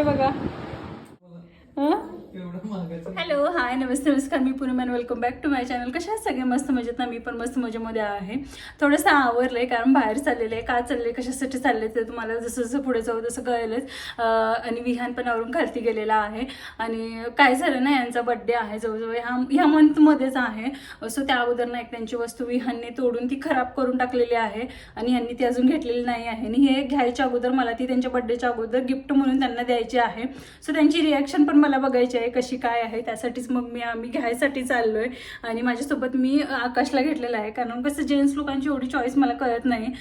हाय बघा हं? एवढं मागायचं हॅलो हाय नमस्ते नमस्कार मी Poonam and welcome back to my channel कशा सगळे? मस्त मजेत ना? मी पण मस्त मजेमध्ये आहे. थोडंसं आवरलं आहे कारण बाहेर चाललेलं आहे. का चालले कशासाठी चालले ते तुम्हाला जसं जसं पुढे जाऊ तसं कळेलच. आणि विहान पण आवरून खालती गेलेला आहे. आणि काय झालं ना यांचा बड्डे आहे जवळजवळ. ह्या ह्या मंथमध्येच आहे. सो त्या अगोदर ना एक त्यांची वस्तू विहानने तोडून ती खराब करून टाकलेली आहे. आणि यांनी ती अजून घेतलेली नाही आहे. आणि हे घ्यायच्या अगोदर मला ती त्यांच्या बड्डेच्या अगोदर गिफ्ट म्हणून त्यांना द्यायची आहे. सो त्यांची रिॲक्शन पण मला बघायची आहे कशी काय आहे त्यासाठीच मग मी आम्ही घ्यायसाठी चाललो आहे आणि माझ्यासोबत मी आकाशला घेतलेलं आहे. कारण कसं जेंट्स लोकांची एवढी चॉईस मला कळत नाही.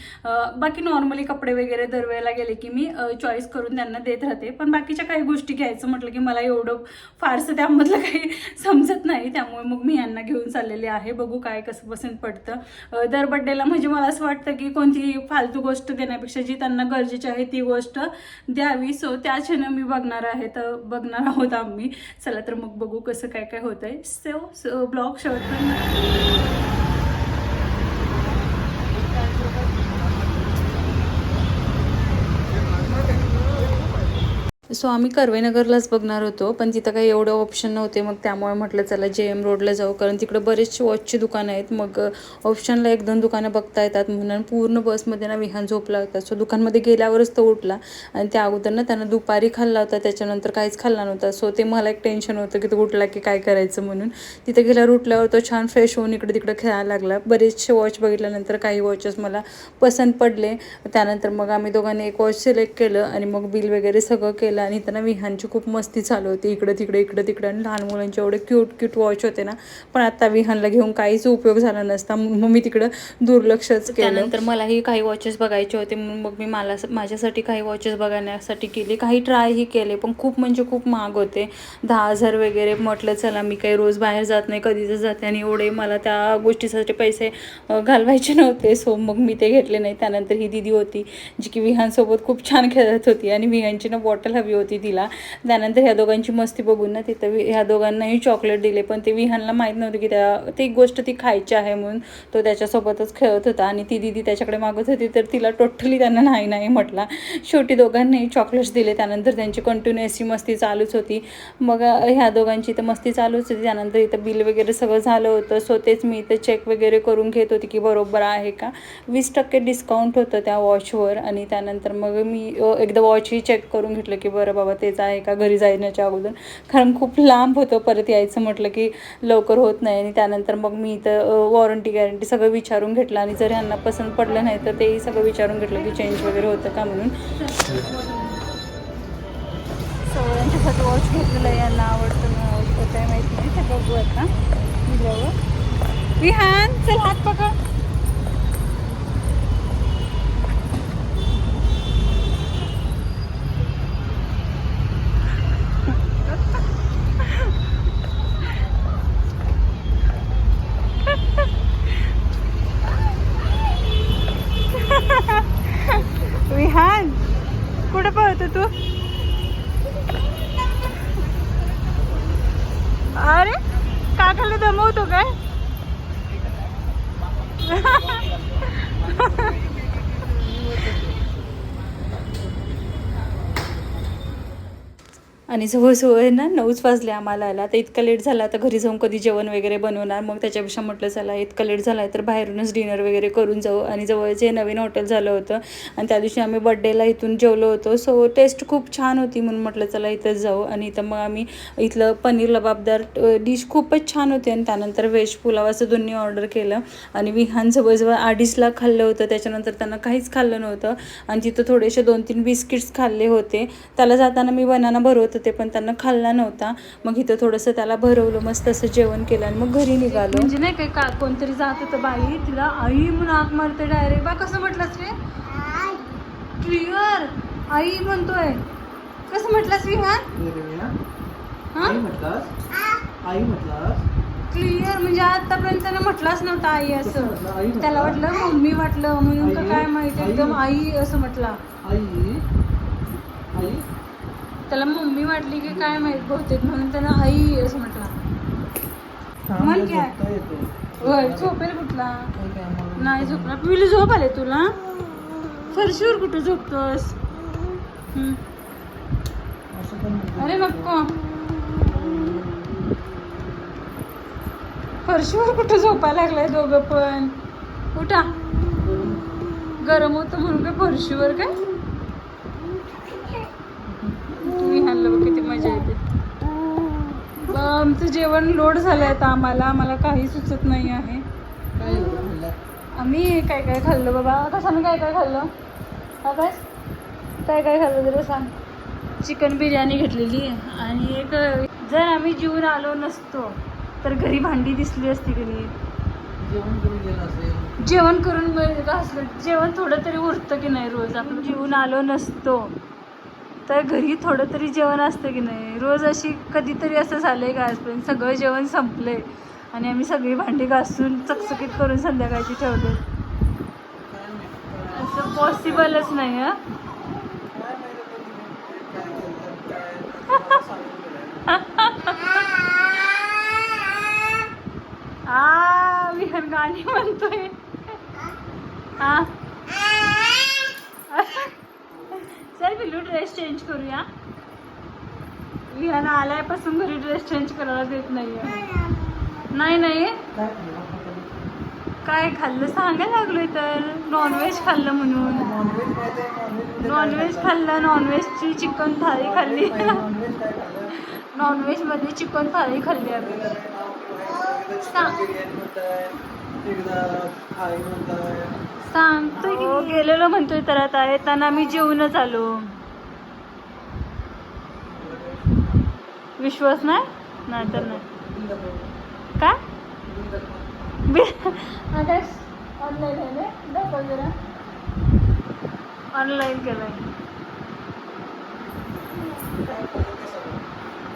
बाकी नॉर्मली कपडे वगैरे दरवेळेला गेले की मी चॉईस करून त्यांना देत राहते. पण बाकीच्या काही गोष्टी घ्यायचं म्हटलं की मला एवढं फारसं त्यामधलं काही समजत नाही. त्यामुळे मग मी यांना घेऊन चाललेले आहे. बघू काय कसं पसंत पडतं दर बड्डेला म्हणजे मला असं वाटतं की कोणती फालतू गोष्ट देण्यापेक्षा जी त्यांना गरजेची आहे ती गोष्ट द्यावी. सो त्या क्षणी मी बघणार आहे. तर बघणार आहोत आम्ही. चला तर मग बघू कसं काय काय होतंय. सो ब्लॉग शेवट सो आम्ही कर्वेनगरलाच बघणार होतो पण तिथं काही एवढं ऑप्शन नव्हते. मग त्यामुळे म्हटलं चला जे एम रोडला जाऊ. कारण तिकडं बरेचसे वॉचची दुकानं आहेत. मग ऑप्शनला एक दोन दुकानं बघता येतात. म्हणून पूर्ण बसमध्ये ना विहान झोपला होता. सो दुकानमध्ये गेल्यावरच तो उठला. आणि त्या अगोदर ना त्यानं दुपारी खाल्ला होता. त्याच्यानंतर काहीच खाल्ला नव्हता. सो ते मला एक टेन्शन होतं की तो उठला की काय करायचं म्हणून. तिथे गेल्यावर उठल्यावर तो छान फ्रेश होऊन इकडे तिकडे खेळायला लागला. बरेचसे वॉच बघितल्यानंतर काही वॉचेस मला पसंत पडले. त्यानंतर मग आम्ही दोघांनी एक वॉच सिलेक्ट केलं आणि मग बिल वगैरे सगळं केलं. आणि त्यांना विहानची खूप मस्ती चालू होती. इकडं तिकडे इकडं तिकडे. आणि लहान मुलांचे एवढे क्यूट क्यूट वॉच होते ना. पण आता विहानला घेऊन काहीच उपयोग झाला नसता. मग मी तिकडं दुर्लक्षच केलं. त्यानंतर मलाही काही वॉचेस बघायचे होते. म्हणून मग मी मला माझ्यासाठी काही वॉचेस बघण्यासाठी केली. काही ट्रायही केले. पण खूप म्हणजे खूप महाग होते. दहा हजार वगैरे. म्हटलं चला मी काही रोज बाहेर जात नाही. कधीच जाते आणि एवढे मला त्या गोष्टीसाठी पैसे घालवायचे नव्हते. सो मग मी ते घेतले नाही. त्यानंतर ही दिदी होती जी की विहानसोबत खूप छान खेळत होती. आणि विहानची ना बॉटल हवी होती तिला. त्यानंतर ह्या दोघांची मस्ती बघून ना तिथं ह्या दोघांनाही चॉकलेट दिले. पण ते विहानला माहीत नव्हतं की त्या ती गोष्ट ती खायची आहे म्हणून तो त्याच्यासोबतच खेळत होता. आणि ती दिदी त्याच्याकडे मागत होती. तर तिला टोटली त्यांना नाही नाही म्हटला. शेवटी दोघांनाही चॉकलेट्स दिले. त्यानंतर त्यांची कंटिन्युअसली मस्ती चालूच होती. मग ह्या दोघांची तर मस्ती चालूच होती. त्यानंतर इथं बिल वगैरे सगळं झालं होतं. सो तेच मी इथं चेक वगैरे करून घेत होती की बरोबर आहे का? वीस टक्के डिस्काउंट होतं त्या वॉचवर आणि त्यानंतर मग मी एकदा वॉचही चेक करून घेतलं की बरं बाबा तेच आहे का घरी जाण्याच्या अगोदर. कारण खूप लांब होतं परत यायचं म्हटलं की लवकर होत नाही. आणि त्यानंतर मग मी इथं वॉरंटी गॅरंटी सगळं विचारून घेतलं. आणि जर ह्यांना पसंत पडलं नाही तर तेही सगळं विचारून घेतलं की चेंज वगैरे होतं का म्हणून. सो यांच्यासाठी वॉच घेतलेलं यांना आवडतं नाही आवडतं काय माहीत नाही. ते बघू आता विहान चल हात पकड विहान कुठं पळतो तू अरे काकाला दमवतो काय आणि जवळजवळ ना नऊच वाजले आम्हाला आला आता इतका लेट झाला आता घरी जाऊन कधी जेवण वगैरे बनवणार? मग त्याच्यापेक्षा म्हटलं चला इतका लेट झाला आहे तर बाहेरूनच डिनर वगैरे करून जाऊ. आणि जवळच हे नवीन हॉटेल झालं होतं आणि त्या दिवशी आम्ही बड्डेला इथून जेवलो होतो. सो टेस्ट खूप छान होती म्हणून म्हटलं चला इथंच जाऊ. आणि इथं मग आम्ही इथलं पनीर लबाबदार डिश खूपच छान होती. आणि त्यानंतर व्हेज पुलाव असं दोन्ही ऑर्डर केलं. आणि विहान जवळजवळ अडीचला खाल्लं होतं. त्याच्यानंतर त्यांना काहीच खाल्लं नव्हतं. आणि तिथं थोडेसे दोन तीन बिस्किट्स खाल्ले होते. त्याला जाताना मी बनाना भरवत होते पण त्यांना खाल्ला नव्हता. मग इथं थोडंसं त्याला भरवलं मस्त असं जेवण केलं आणि मग घरी निघालो. म्हणजे नाही काही का कोणतरी जात होतं बाई तिला आई म्हणून आग मारते डायरेक्ट बा कसं म्हटलंस रे? क्लिअर आई म्हणतोय. कसं म्हटलंस विहान हा? आई म्हटलास? आई म्हटलास? क्लिअर म्हणजे आतापर्यंत त्यानं म्हटलंच नव्हतं आई असं. म्हटलं? म्हटलं? त्याला वाटलं मम्मी वाटलं म्हणून? काय माहिती? एकदम आई असं म्हटलं. आई? त्याला मम्मी वाटली की काय माहीत बहुतेक म्हणून त्यानं आई असं म्हटलं. म्हण की आहे. झोपता येतो. होय झोपेल कुठला? काय काय आम्हाला- नाही झोपला. पिली झोप आले तुला. फरशीवर कुठं झोपतोस. अरे नको. फरशीवर कुठं झोपायला लागलाय दोघं पण? उठा गरम होतं म्हणून काय फरशीवर काय? विहानला किती मजा येते. आमचं जेवण लोड झालंय आता आम्हाला. आम्हाला काही सुचत नाही आहे? आम्ही काय काय खाल्लं बाबा? कशानं काय काय खाल्लं. आकाश काय काय खाल्लं जरा सांग. चिकन बिर्याणी घेतलेली आणि एक जर आम्ही जीवन आलो नसतो तर घरी भांडी दिसली असती की नाही? जेवण करून असलं जेवण थोडं तरी उरतं की नाही रोज? आपण जीवन आलो नसतो. तर घरी थोडं तरी जेवण असतं की नाही? रोज अशी कधीतरी असं झालं आहे का आजपर्यंत? सगळं जेवण संपलंय. आणि आम्ही सगळी भांडी घासून चकचकीत करून संध्याकाळची ठेवले असं पॉसिबलच नाही हं? आ विहन गाणी म्हणतोय. हा चल पिल्लू ड्रेस चेंज करूया. विहान आल्यापासून घरी ड्रेस चेंज करायला देत नाहीये. नाही नाही. काय खाल्लं? सांगायला लागलोय तर. नॉनव्हेज खाल्लं म्हणून. नॉनव्हेज खाल्लं? नॉनव्हेजची चिकन थाळी खाल्ली? नॉनव्हेजमध्ये चिकन थाळी खाल्ली आम्ही. सांग. सांगतोय हो, गेलेलो म्हणतोय तर आता. येताना मी जेवूनच आलो. विश्वास नाही? नाही तर नाही. आकाश ऑनलाईन आहे ना? दाखव जरा. ऑनलाईन केलंय. ते सांग.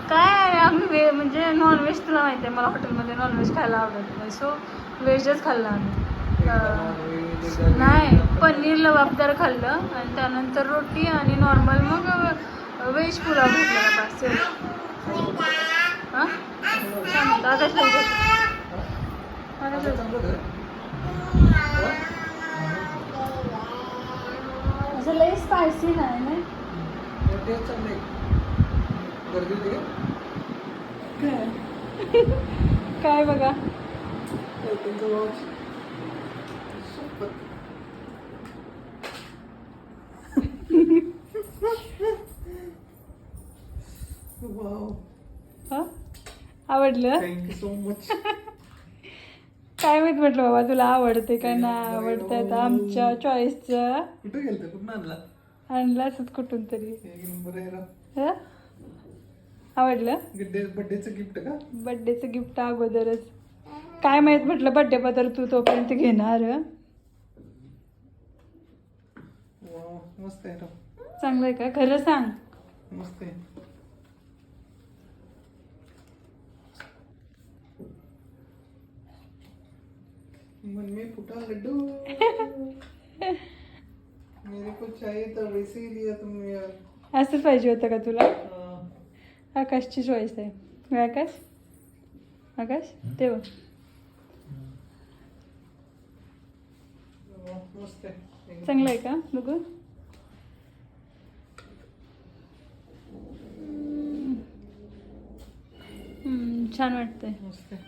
काय आहे, आम्ही वे म्हणजे नॉनव्हेज तुला माहिती आहे मला हॉटेलमध्ये नॉनव्हेज खायला आवडत नाही. सो व्हेजच खाल्लं आम्ही. नाही. पनीर लबाबदार खाल्लं आणि त्यानंतर रोटी आणि नॉर्मल मग व्हेज पुलाव घेतलेला बस हां. असं लई स्पायसी नाही ना हो, टेस्ट चांगली. गर्दी होती? काय बघा तुमचं वॉच. सुपर. वाव हा आवडलं थँक्यू सो मच काय माहीत म्हटलं बाबा तुला आवडते का नाही आवडते आता आमच्या चॉईसचं कुठे गेलते? कुठं आणला? आणलं असत कुठून तरी. एक नंबर आहे राव. हं? आवडलं? गिड्डे बड्डेचं गिफ्ट का? बड्डेचं गिफ्ट अगोदरच. काय माहीत म्हटलं बड्डे बद्दल तू तोपर्यंत घेणार? हं? मस्त आहे राव चांगलं आहे का? खरं सांग. मस्त आहे. मन में फूटा लड्डू। मेरे को चाहिए तो वैसे ही दिया तुमने यार। असंच पाहिजे होतं का तुला? हाँ, आकाशची चॉईस आहे. होय आकाश? आकाश ते बघ मस्त आहे. चांगलं आहे का? बघू. छान वाटतंय.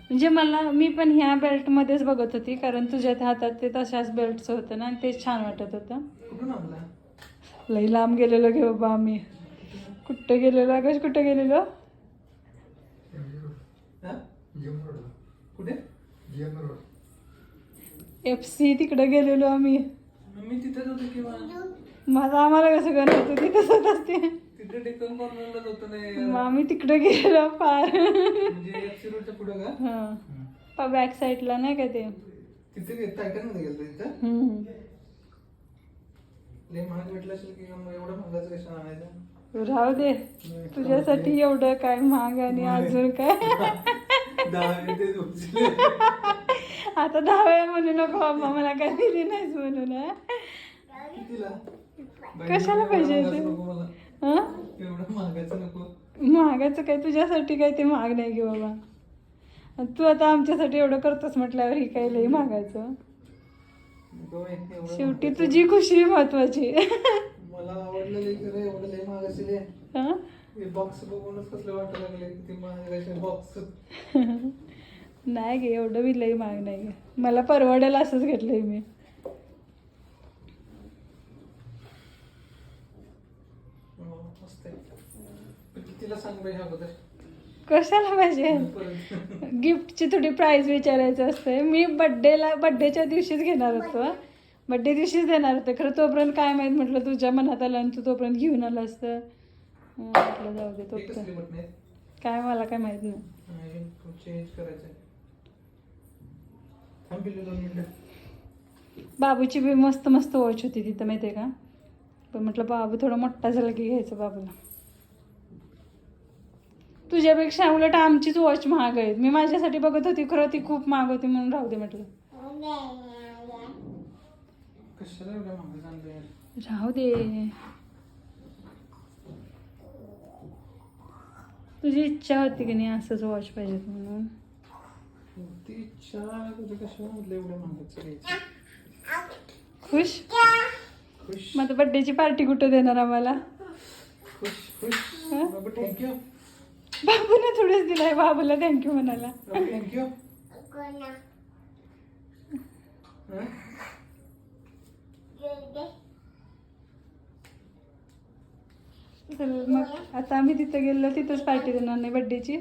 म्हणजे मला मी पण ह्या बेल्टमध्येच बघत होती कारण तुझ्या त्या हातात ते तशाच बेल्टचं होतं ना आणि ते छान वाटत होतं. लई लांब गेलेलो घे बाबा आम्ही. कुठं गेलेलो? आकाश कुठं गेलेलो? हा? कुठे? एफ सी तिकडं गेलेलो आम्ही. मी तिथेच होतो किंवा? माझं आम्हाला कसं करत होती तसंच असते. तिथे डेक्कन कॉर्नरला होतो नाही मग आम्ही तिकडं गेलेलो पार म्हणजे एफसी रोडच्या पुढं का? हां. बॅक साईडला नाही का ते? तिथे मध्ये गेलो तिथं. लय महाग भेटलं असेल की मग एवढं महागाचं कशाला आणायचं? राहू दे. तुझ्यासाठी एवढं काय महाग आणि अजून काय? दहा मिनिटे उचलले. आता दहा वेळा म्हणू नको बाबा मला काय दिली नाहीस म्हणून हं? कितीला? कशाला पाहिजे ते? मला. महागाचं काय? तुझ्यासाठी काय ते महाग नाही की बाबा. तू आता आमच्यासाठी एवढं करतोस म्हटल्यावर ही काय लई एवढं शेवटी. तुझी खुशी महत्वाची. मला आवडलं लय खरं एवढं लय महाग असेल बॉक्स बघूनच कसले वाटायला लागले किती महागाचे बॉक्स नाही गे एवढं बी लई महाग नाही गे. मला परवडेल असंच घेतलंय मी मस्त सांग बाई अगोदर. कशाला पाहिजे परत. गिफ्टची थोडी प्राईस विचारायचं असते मी बड्डेला बड्डेच्या दिवशीच घेणार होतो. बड्डे दिवशीच देणार होते. खरं तोपर्यंत काय माहीत म्हटलं तुझ्या मनात आलं आणि तू तोपर्यंत घेऊन आलं असतं. म्हटलं जाऊ दे तोपर्यंत काय मला काय माहीत नाही. बाबूची बी मस्त मस्त वॉच होती तिथं माहिती आहे का? पण म्हटलं बाबू थोडा मोठा झाला की घ्यायचं बाबूला. तुझ्यापेक्षा उलट आमचीच वॉच महाग आहेत. मी माझ्यासाठी बघत होती खरं ती खूप महाग होती म्हणून राहू दे म्हटलं. राहू दे. तुझी इच्छा होती की नाही असंच वॉच पाहिजेत म्हणून? खुश? खुश. मग बड्डेची पार्टी कुठं देणार आम्हाला? खुश खुश. थँक्यू बाबूने थोडंच दिलाय बाबूला थँक्यू म्हणाला. थँक्यू चल मग आता आम्ही तिथं गेलो तिथंच पार्टी देणार नाही बड्डेची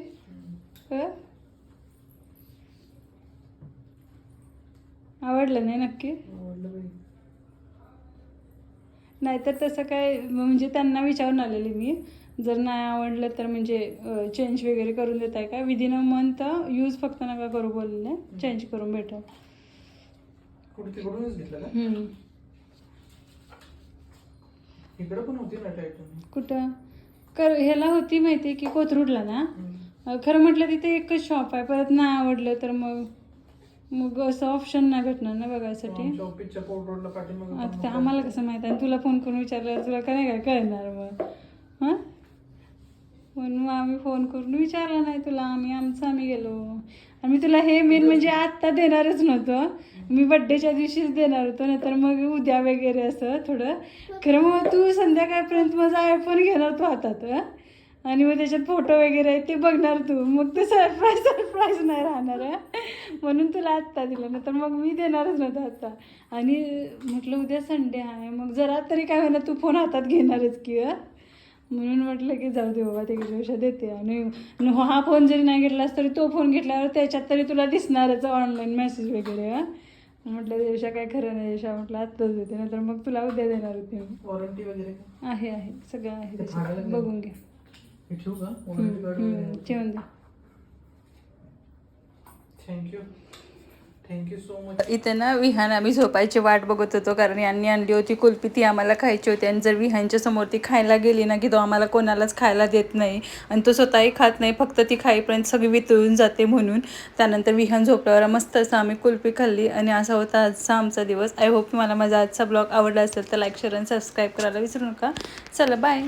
आवडलं नाही नक्की? नाहीतर तसं काय म्हणजे त्यांना विचारून आलेली मी. जर नाही आवडलं तर म्हणजे चेंज वगैरे करून देत आहे का? विदिन अ मंथ यूज फक्त नका करू बोलले चेंज करून भेटेल कुठे कर ह्याला होती माहिती की कोथरूडला ना? खरं म्हटलं तिथे एकच शॉप आहे. परत नाही आवडलं तर मग मग असं ऑप्शन नाही भेटणार ना बघायसाठी. आता आम्हाला कसं माहीत? आहे तुला फोन करून विचारलं तुला काय काय कळणार मग? म्हणून मग आम्ही फोन करून विचारला नाही तुला आम्ही आमचं आम्ही गेलो. आणि मी तुला हे मेन म्हणजे आत्ता देणारच नव्हतं. मी बड्डेच्या दिवशीच देणार होतो नाहीतर मग उद्या वगैरे असं थोडं. खरं मग तू संध्याकाळपर्यंत माझा आयफोन घेणार तू हातात आणि मग त्याच्यात फोटो वगैरे आहेत ते बघणार तू. मग ते सरप्राईज सरप्राईज नाही राहणार म्हणून तुला आत्ता दिलं नाही तर मग मी देणारच नव्हतं आत्ता. आणि म्हटलं उद्या संडे आहे. मग जरा तरी काय होणार तू फोन हातात घेणारच की हं? म्हणून म्हटलं की जाऊ दे बाबा ते दिवसा देते. आणि हा फोन जरी नाही घेतलास तरी तो फोन घेतल्यावर त्याच्यात तरी तुला दिसणारच ऑनलाईन मेसेज वगैरे हं? म्हटलं दिवसा काय खरं नाही दिवसा म्हटलं आत्ताच देते. नाहीतर मग तुला उद्या देणार होते. वॉरंटी वगैरे? आहे आहे. सगळं आहे. बघून घे. हे ठेवून दे. Thank you thank you so much इथे ना विहान आम्ही झोपायची वाट बघत होतो कारण यांनी आणली होती कुल्फी ती आम्हाला खायची होती. आणि जर विहानच्या समोर ती खायला गेली ना की तो आम्हाला कोणालाच खायला देत नाही आणि तो स्वतःही खात नाही फक्त ती खाईपर्यंत सगळी वितळून जाते म्हणून. त्यानंतर विहान झोपल्यावर मस्त असं आम्ही कुल्फी खाल्ली आणि असा होता आजचा आमचा दिवस. आय होप मला माझा आजचा ब्लॉग आवडला असेल तर लाईक शेअर आणि सबस्क्राईब करायला विसरू नका. चला बाय